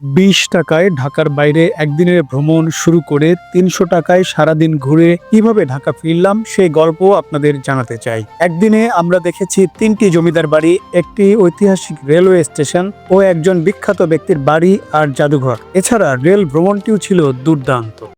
বিশ টাকায় ঢাকার বাইরে একদিনের ভ্রমণ শুরু করে তিনশো টাকায় সারাদিন ঘুরে কীভাবে ঢাকা ফিরলাম সেই গল্প আপনাদের জানাতে চাই। একদিনে আমরা দেখেছি তিনটি জমিদার বাড়ি, একটি ঐতিহাসিক রেলওয়ে স্টেশন ও একজন বিখ্যাত ব্যক্তির বাড়ি আর জাদুঘর। এছাড়া রেল ভ্রমণটিও ছিল দুর্দান্ত।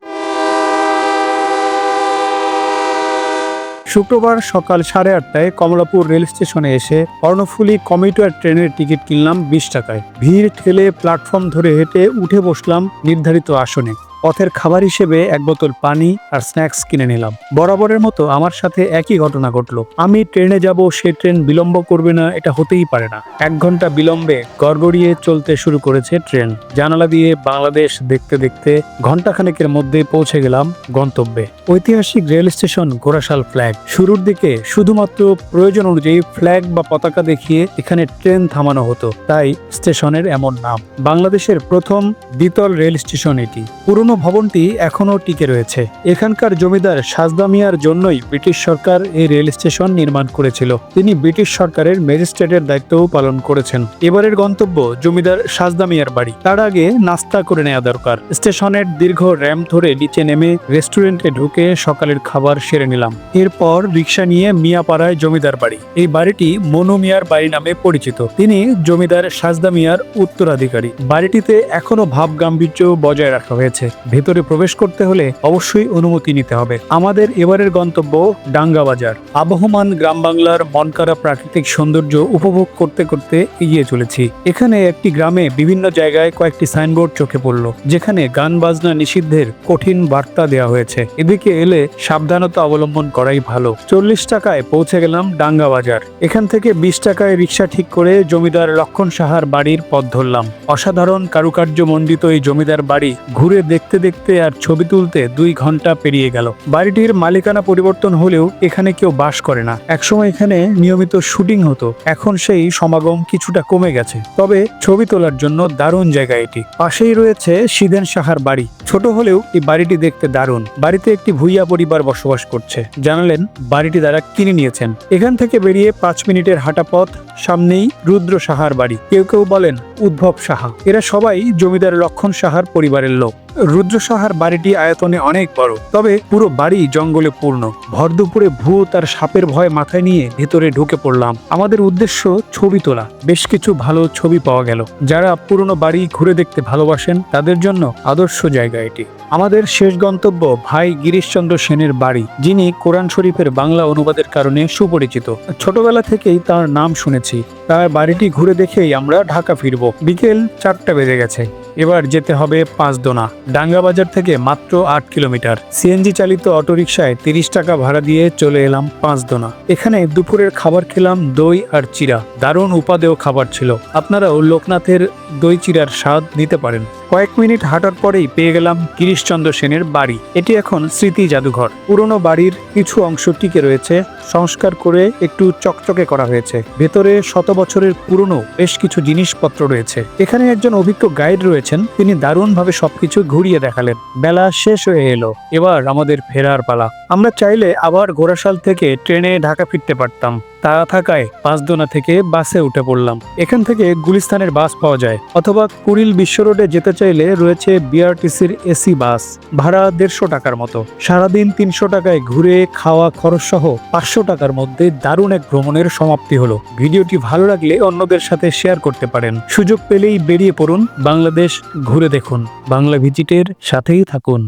শুক্রবার সকাল সাড়ে আটটায় কমলাপুর রেল স্টেশনে এসে কর্ণফুলি কমিউটার ট্রেনের টিকিট কিনলাম বিশ টাকায়। ভিড় ঠেলে প্ল্যাটফর্ম ধরে হেঁটে উঠে বসলাম নির্ধারিত আসনে। পথের খাবার হিসেবে এক বোতল পানি আর স্ন্যাক্স কিনে নিলাম। বরাবরের মতো আমার সাথে একই ঘটনা ঘটলো। আমি ট্রেনে যাব, সে ট্রেন বিলম্ব করবে না, এটা হতেই পারে না। এক ঘণ্টা বিলম্বে গড়গড়িয়ে চলতে শুরু করেছে ট্রেন। জানালা দিয়ে বাংলাদেশ দেখতে দেখতে ঘন্টাখানেকের মধ্যে পৌঁছে গেলাম গন্তব্যে। ঐতিহাসিক রেল স্টেশন গোরাশাল ফ্ল্যাগ। শুরুর দিকে শুধুমাত্র প্রয়োজন অনুযায়ী ফ্ল্যাগ বা পতাকা দেখিয়ে এখানে ট্রেন থামানো হতো। তাই স্টেশনের এমন নাম। বাংলাদেশের প্রথম দ্বিতল রেল স্টেশন এটি। পুরনো ভবনটি এখনও টিকে রয়েছে। এখানকার জমিদার সাজদা মিয়ার জন্যই ব্রিটিশ সরকার এই রেল স্টেশন নির্মাণ করেছিল। তিনি ব্রিটিশ সরকারের ম্যাজিস্ট্রেটের দায়িত্বও পালন করেছেন। এবারের গন্তব্য জমিদার সাজদা মিয়ার বাড়ি। তার আগে নাস্তা করে নেওয়া দরকার। স্টেশনের দীর্ঘ র্যাম্প ধরে নিচে নেমে রেস্টুরেন্টে ঢুকে সকালের খাবার সেরে নিলাম। এরপর রিক্সা নিয়ে মিয়াপাড়ায় জমিদার বাড়ি। এই বাড়িটি মনু মিয়ার বাড়ি নামে পরিচিত। তিনি জমিদার সাজদা মিয়ার উত্তরাধিকারী। বাড়িটিতে এখনও ভাব গাম্ভীর্য বজায় রাখা হয়েছে। ভেতরে প্রবেশ করতে হলে অবশ্যই অনুমতি নিতে হবে। আমাদের এবারের গন্তব্য ডাঙ্গা বাজার আবহমান গ্রাম বাংলার মনকারা প্রাকৃতিক সৌন্দর্য উপভোগ করতে করতে এগিয়ে চলেছি। এখানে একটি গ্রামে বিভিন্ন জায়গায় কয়েকটি সাইনবোর্ড চোখে পড়ল, যেখানে গান বাজনা নিষিদ্ধের কঠিন বার্তা দেওয়া হয়েছে। এদিকে এলে সাবধানতা অবলম্বন করাই ভালো। চল্লিশ টাকায় পৌঁছে গেলাম ডাঙ্গা বাজার এখান থেকে বিশ টাকায় রিক্সা ঠিক করে জমিদার লক্ষণ সাহার বাড়ির পথ ধরলাম। অসাধারণ কারুকার্য মণ্ডিত এই জমিদার বাড়ি ঘুরে দেখতে দেখতে দেখতে আর ছবি তুলতে দুই ঘণ্টা পেরিয়ে গেল। বাড়িটির মালিকানা পরিবর্তন হলেও এখানে কেউ বাস করে না। একসময় এখানে নিয়মিত শুটিং হতো। এখন সেই সমাগম কিছুটা কমে গেছে। তবে ছবি তোলার জন্য দারুণ জায়গা এটি। পাশেই রয়েছে সিদেন সাহার বাড়ি। ছোট হলেও এই বাড়িটি দেখতে দারুণ। বাড়িতে একটি ভুইয়া পরিবার বসবাস করছে। জানালেন, বাড়িটি দ্বারা কিনে নিয়েছেন। এখান থেকে বেরিয়ে পাঁচ মিনিটের হাঁটা পথ সামনেই রুদ্র সাহার বাড়ি। কেউ কেউ বলেন উদ্ভব সাহা। এরা সবাই জমিদার লক্ষণ সাহার পরিবারের লোক। রুদ্র সাহার বাড়িটি আয়তনে অনেক বড়, তবে পুরো বাড়ি জঙ্গলে পূর্ণ। ভর দুপুরে ভূত আর সাপের ভয় মাথায় নিয়ে ভেতরে ঢুকে পড়লাম। আমাদের উদ্দেশ্য ছবি তোলা। বেশ কিছু ভালো ছবি পাওয়া গেল। যারা পুরনো বাড়ি ঘুরে দেখতে ভালোবাসেন, তাদের জন্য আদর্শ জায়গা এটি। আমাদের শেষ গন্তব্য ভাই গিরিশচন্দ্র সেনের বাড়ি, যিনি কোরআন শরীফের বাংলা অনুবাদের কারণে সুপরিচিত। ছোটবেলা থেকেই তার নাম শুনেছি। তার বাড়িটি ঘুরে দেখেই আমরা ঢাকা ফিরব। বিকেল চারটা বেজে গেছে। এবার যেতে হবে পাঁচদোনা, ডাঙ্গা বাজার থেকে মাত্র আট কিলোমিটার। সিএনজি চালিত অটোরিকশায় তিরিশ টাকা ভাড়া দিয়ে চলে এলাম পাঁচদোনা। এখানে দুপুরের খাবার খেলাম দই আর চিরা দারুণ উপাদেয় খাবার ছিল। আপনারাও লোকনাথের দই চিরার স্বাদ নিতে পারেন। কয়েক মিনিট হাঁটার পরেই পেয়ে গেলাম গিরিশচন্দ্র সেনের বাড়ি। এটি এখন স্মৃতি জাদুঘর। পুরনো বাড়ির কিছু অংশ টিকে রয়েছে, সংস্কার করে একটু চকচকে করা হয়েছে। ভেতরে শত বছরের পুরনো বেশ কিছু জিনিসপত্র রয়েছে। এখানে একজন অভিজ্ঞ গাইড রয়েছেন, তিনি দারুণভাবে সবকিছু ঘুরিয়ে দেখালেন। বেলা শেষ হয়ে এলো। এবার আমাদের ফেরার পালা। আমরা চাইলে আবার ঘোড়াশাল থেকে ট্রেনে ঢাকা ফিরতে পারতাম। তাড়া থাকায় পাঁচদোনা থেকে বাসে উঠে পড়লাম। এখান থেকে গুলিস্তানের বাস পাওয়া যায়, অথবা কুড়িল বিশ্ব রোডে যেতে চাইলে রয়েছে বিআরটিসির এসি বাস, ভাড়া দেড়শো টাকার মতো। সারাদিন তিনশো টাকায় ঘুরে খাওয়া খরচ সহ পাঁচশো টাকার মধ্যে দারুণ এক ভ্রমণের সমাপ্তি হলো। ভিডিওটি ভালো লাগলে অন্যদের সাথে শেয়ার করতে পারেন। সুযোগ পেলেই বেরিয়ে পড়ুন বাংলাদেশ ঘুরে দেখুন। বাংলা ভিজিটের সাথেই থাকুন।